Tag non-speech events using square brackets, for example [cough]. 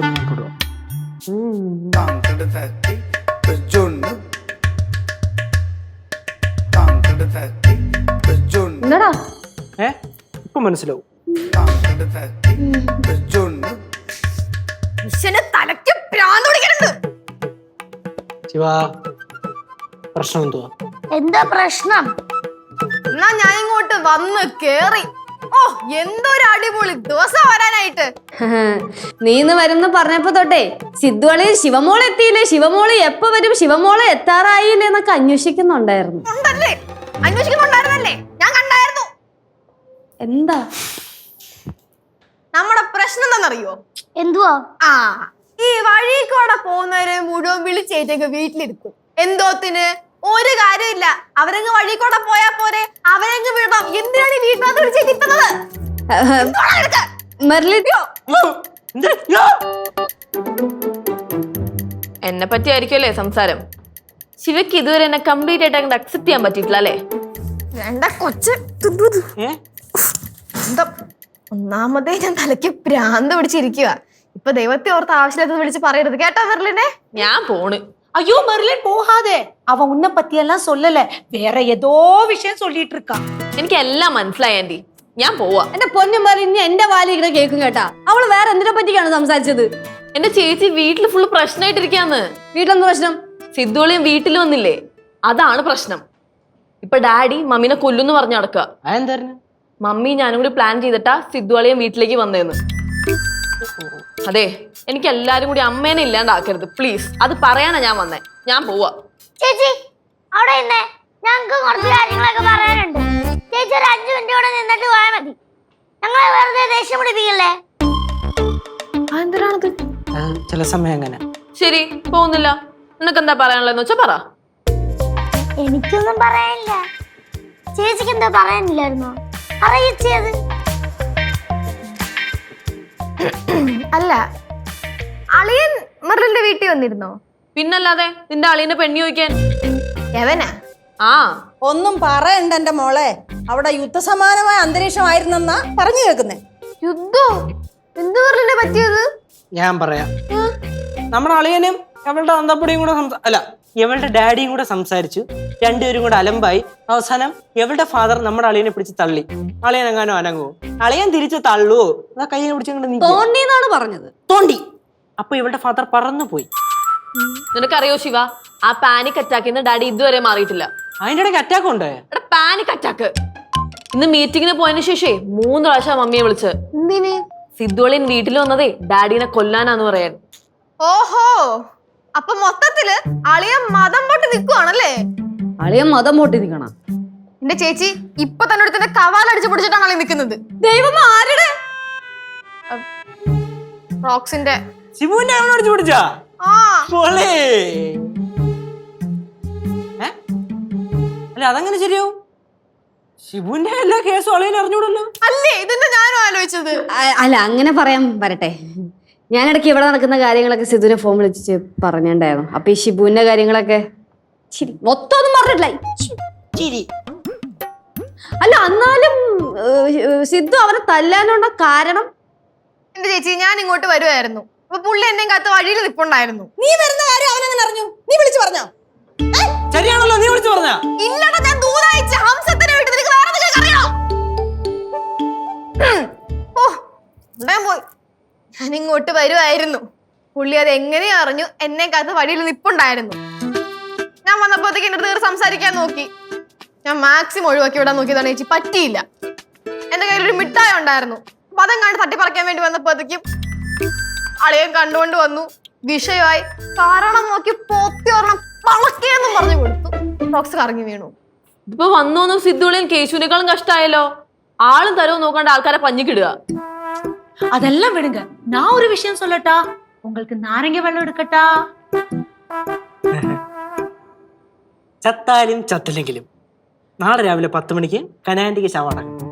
താങ്കട ഏ? ഇപ്പൊ മനസ്സിലാവും. താങ്കട തലയ്ക്ക് പ്രാന്ത് പിടിക്കണുണ്ട് ശിവ പ്രശ്നം എന്തുവാ? എന്താ പ്രശ്നം? എന്നാ ഞാൻ ഇങ്ങോട്ട് വന്ന് കേറി. ഓ എന്തൊരു അടിപൊളി ദിവസം വരാനായിട്ട്. [laughs] നീ ഇന്ന് വരുന്ന പറഞ്ഞപ്പോ തൊട്ടേ സിദ്ധുവളി ശിവമോൾ എത്തിയില്ലേ? ശിവമോൾ എപ്പോ വരും? ശിവമോൾ എത്താറായില്ലേ എന്നൊക്കെ അന്വേഷിക്കുന്നുണ്ടായിരുന്നു. ഉണ്ടല്ലേ? അന്വേഷിക്കുന്നുണ്ടായിരുന്നല്ലേ? ഞാൻ കണ്ടായിരുന്നു. എന്താ? നമ്മുടെ പ്രശ്നം എന്താണെന്നറിയോ എന്തുവാ? ആ ഈ വഴി കൂടെ പോകുന്നവരെ മുഴുവൻ വിളിച്ചേറ്റൊക്കെ വീട്ടിലിരിക്കും. എന്തോത്തിന് ഒരു കാര്യമില്ല അവരങ്ങ് വഴി കൂടെ പോയാ പോരെ. അവരങ്ങ് വിടണം എന്തുവാടാ നിനക്ക്? മെർലിൻ എന്നെ പറ്റിയായിരിക്കുമല്ലേ സംസാരം ശിവയ്ക്ക് ഇതുവരെ എന്നെ കംപ്ലീറ്റ് ആയിട്ട് അങ്ങോട്ട് അക്സെപ്റ്റ് ചെയ്യാൻ പറ്റിയിട്ടില്ല അല്ലേ വേണ്ട കൊച്ച് തുതു തു. ഏ എന്താ ഒന്നാമതേ ഞാൻ തലയ്ക്ക് പ്രാന്ത് പിടിച്ചിരിക്കുക ഇപ്പൊ ദൈവത്തെ ഓർത്ത് ആവശ്യമില്ലാത്തത് വിളിച്ച് പറയരുത് കേട്ടോ മെർലിനെ ഞാൻ പോണ് ஐயோ மெர்லின் போகாதே அவன் உன்னை பத்தி எல்லாம் சொல்லல வேற ஏதோ விஷயம் சொல்லிட்டு இருக்கான் എനിക്ക് എല്ലാം മനസ്സിലായി ആന്റി ഞാൻ പോവാ. എന്റെ പൊന്നും പറ ഇനി എന്റെ വാലി ഇങ്ങനെ കേൾക്കും കേട്ടാ. അവൾ വേറെ എന്തിനെ പറ്റിക്കാണ് സംസാരിച്ചത്? എന്റെ ചേച്ചി വീട്ടിൽ ഫുള്ള് പ്രശ്നമായിട്ടിരിക്കാന്ന് വീട്ടിലെന്ത് പ്രശ്നം? സിദ്ധുളിയും വീട്ടിൽ വന്നില്ലേ? അതാണ് പ്രശ്നം. ഇപ്പൊ ഡാഡി മമ്മീനെ കൊല്ലുന്നു പറഞ്ഞു നടക്കുക മമ്മി ഞാനും കൂടി പ്ലാൻ ചെയ്തിട്ടാ സിദ്ധുവളിയും വീട്ടിലേക്ക് വന്നേന്ന്. അതെ എനിക്ക് എല്ലാരും കൂടി അമ്മേനെ ഇല്ലാണ്ടാക്കരുത്. പ്ലീസ് അത് പറയാനാ ഞാൻ വന്നേ. ഞാൻ പോവാ. ചേച്ചി അവിടെ ഞങ്ങൾക്ക് കുറച്ച് കാര്യങ്ങളൊക്കെ പറയാനുണ്ട്. ചേച്ചി ഒരു അഞ്ചു മിനിറ്റ് കൂടെ നിന്നിട്ട് പോയാൽ മതി. ഞങ്ങളെ വെറുതെ ദേഷ്യം പിടിപ്പിക്കില്ലേ? എന്തിനാണത് ചില സമയം അങ്ങനെ. ശരി പോകുന്നില്ല. നിനക്ക് എന്താ പറയാനുള്ളതെന്ന് വെച്ചാ പറ. എനിക്കൊന്നും പറയാനില്ല. ചേച്ചിക്ക് എന്താ പറയാനില്ലായിരുന്നോ? അറിയിച്ചത് അല്ല അളിയൻ മെർലിന്റെ വീട്ടിൽ വന്നിരുന്നോ? പിന്നല്ലാതെ നിന്റെ അളിയനെ പെണ്ണി ചോദിക്കാൻ. എവനാ ആ. ഒന്നും പറയണ്ട എന്റെ മോളെ. അവിടെ യുദ്ധസമാനമായ അന്തരീക്ഷമായിരുന്നെന്നാ പറഞ്ഞു കേൾക്കുന്നേ. യുദ്ധോ? എന്ത് മെർലിനെ പറ്റിയത്? ഞാൻ പറയാം. നമ്മുടെ അളിയനും അവളുടെ അന്തപ്പടിയും കൂടെ സംസാ അല്ല ഇവളുടെ ഡാഡിയും കൂടെ സംസാരിച്ചു. രണ്ടുപേരും കൂടെ അലമ്പായി. അവസാനം ഇവളുടെ ഫാദർ നമ്മുടെ അളിയനെ പിടിച്ച് തള്ളി. അളിയൻ എങ്ങാനും അനങ്ങുവോ? അളിയൻ തിരിച്ച് തള്ളുവോ? അതാ കയ്യെ പിടിച്ചങ്ങോട്ട് തോണ്ടിന്നാണ് തോണ്ടി എന്നാണ് പറഞ്ഞത്. തോണ്ടി. അപ്പൊ ഇവളുടെ ഫാദർ പറന്നു പോയി നിനക്കറിയോ ശിവ? ആ പാനിക് അറ്റാക്കിന്ന് ഡാഡി ഇതുവരെ മാറിയിട്ടില്ല. അതിന്റെ ഇടയ്ക്ക് അറ്റാക്ക് ഉണ്ട്? എടാ പാനിക് അറ്റാക്ക് ഇന്ന് മീറ്റിങ്ങിന് പോയതിനു ശേഷേ മൂന്ന് പ്രാവശ്യം മമ്മിയെ വിളിച്ച്. എന്തിന്? സിദ്ധുവളിൻ വീട്ടിൽ വന്നതേ ഡാഡിനെ കൊല്ലാനാന്ന് പറയാൻ. ഓഹോ അപ്പൊ മൊത്തത്തിൽ അളിയ മതം പൊട്ടി നിൽക്കുവാണല്ലേ അളിയ മതം പൊട്ടി നിൽക്കണം എന്റെ ചേച്ചി ഇപ്പൊ തന്നെ അടുത്തന്നെ കവാൽ അടിച്ചു പിടിച്ചിട്ടാണ് അളി നിൽക്കുന്നത് ദൈവം ആരുടെ? റോക്സിന്റെ. ശിവുവിന്റെ അടിച്ചു പിടിച്ചാ? ആ. അല്ല അതങ്ങനെ ശരിയാവും? ശിവുവിന്റെ എല്ലാ കേസും അളിയൻ അറിഞ്ഞൂടല്ലോ അല്ലേ? ഇതെന്താ ഞാനും ആലോചിച്ചത്? അ- അല്ല അങ്ങനെ പറയാൻ വരട്ടെ. ഞാൻ ഇടയ്ക്ക് ഇവിടെ നടക്കുന്ന കാര്യങ്ങളൊക്കെ സിധുവിനെ ഫോൺ വിളിച്ച് പറഞ്ഞിട്ടുണ്ടായിരുന്നു. അപ്പൊ ഈ ഷിബുവിന്റെ കാര്യങ്ങളൊക്കെ ശരി മൊത്തമൊന്നും പറഞ്ഞിട്ടില്ല. ചിരി അല്ല എന്നാലും ഏഹ്, സിദ്ധു അവനെ തല്ലാനുള്ള കാരണം? എന്റെ ചേച്ചി ഞാൻ ഇങ്ങോട്ട് വരുമായിരുന്നു അപ്പൊ പുള്ളി എന്നെ കത്ത് വഴിയിൽ നിപ്പുണ്ടായിരുന്നു. നീ വരുന്ന കാര്യം അവനങ്ങനെ അറിഞ്ഞു. നീ വിളിച്ചു പറഞ്ഞോ. ശരിയാണല്ലോ നീ വിളിച്ചു പറഞ്ഞ. ഇല്ലടാ ഞാൻ ദൂരയച്ച ഹംസത്തിനെ വീട്ടിൽ നിനക്ക് വേറെ എന്തെങ്കിലും ഓ ഇവിടെ പോയി ഞാൻ ഇങ്ങോട്ട് വരുമായിരുന്നു പുള്ളി അത് എങ്ങനെ അറിഞ്ഞു എന്നെ കാത്ത് വഴിയിൽ നിപ്പുണ്ടായിരുന്നു. ഞാൻ വന്നപ്പോഴത്തേക്ക് എന്റെ അടുത്ത് സംസാരിക്കാൻ നോക്കി. ഞാൻ മാക്സിമം ഒഴിവാക്കി വിടാൻ നോക്കിയതാണ് ചേച്ചി പറ്റിയില്ല. എന്റെ കയ്യിൽ ഒരു മിഠായി ഉണ്ടായിരുന്നു. അപ്പൊ അതും കണ്ട് തട്ടിപ്പറിക്കാൻ വേണ്ടി വന്നപ്പോഴത്തേക്കും അളിയൻ കണ്ടുകൊണ്ട് വന്നു. വിഷയമായി. കാരണം നോക്കി പൊത്തി ഒരെണ്ണം പളക്കേന്നും പറഞ്ഞു കൊടുത്തു ബോക്സ് കറങ്ങി വീണു ഇതിപ്പോ വന്നു വന്നു സിദ്ധുവളിയും കേശുവിനേക്കാളും കഷ്ടായല്ലോ ആളും തരവും നോക്കാണ്ട് ആൾക്കാരെ പഞ്ഞിക്കിടുക அதெல்லாம் விடுங்க நான் ஒரு விஷயம் சொல்லட்டா உங்களுக்கு நாரங்க வெள்ளம் எடுக்கட்டா ചത്താലും ചത്തില്ലെങ്കിലും നാളെ രാവിലെ പത്ത് മണിക്ക് കനാൻഡിക്ക് ശവടക്കും